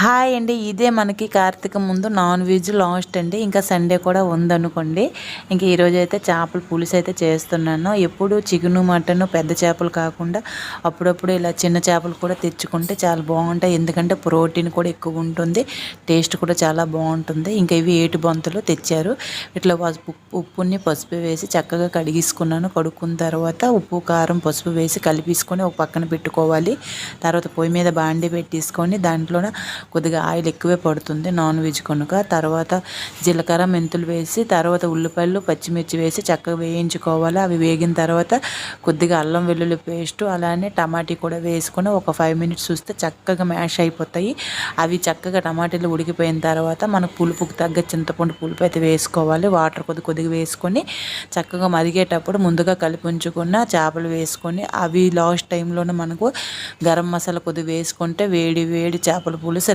Hi అండి. ఇదే మనకి కార్తీక ముందు నాన్ వెజ్ లాస్ట్ అండి. ఇంకా సండే కూడా ఉందనుకోండి. ఇంకా ఈరోజు అయితే చేపల పులుసు అయితే చేస్తున్నాను. ఎప్పుడు చికెను మటను పెద్ద చేపలు కాకుండా అప్పుడప్పుడు ఇలా చిన్న చేపలు కూడా తెచ్చుకుంటే చాలా బాగుంటాయి. ఎందుకంటే ప్రోటీన్ కూడా ఎక్కువ ఉంటుంది. టేస్ట్ కూడా చాలా బాగుంటుంది. ఇంకా ఇవి ఏటు బొంతలు తెచ్చారు. ఇట్లా ఉప్పుని పసుపు వేసి చక్కగా కడిగేసుకున్నాను. కడుక్కున్న తర్వాత ఉప్పు కారం పసుపు వేసి కలిపేసుకొని ఒక పక్కన పెట్టుకోవాలి. తర్వాత పొయ్యి మీద బాండి పెట్టేసుకొని దాంట్లోన కొద్దిగా ఆయిల్ ఎక్కువే పడుతుంది నాన్ వెజ్ కనుక. తర్వాత జీలకర్ర మెంతులు వేసి తర్వాత ఉల్లిపాయలు పచ్చిమిర్చి వేసి చక్కగా వేయించుకోవాలి. అవి వేగిన తర్వాత కొద్దిగా అల్లం వెల్లుల్లి పేస్ట్ అలానే టమాటీ కూడా వేసుకొని ఒక ఫైవ్ మినిట్స్ చూస్తే చక్కగా మ్యాష్ అయిపోతాయి. అవి చక్కగా టమాటీలు ఉడికిపోయిన తర్వాత మనకు పులుపుకు తగ్గ చింతపండు పులుపు అయితే వేసుకోవాలి. వాటర్ కొద్ది కొద్దిగా వేసుకొని చక్కగా మరిగేటప్పుడు ముందుగా కలిపి ఉంచుకున్న చేపలు వేసుకొని అవి లాస్ట్ టైంలోనే మనకు గరం మసాలా కొద్దిగా వేసుకుంటే వేడి వేడి చేపల పులుసు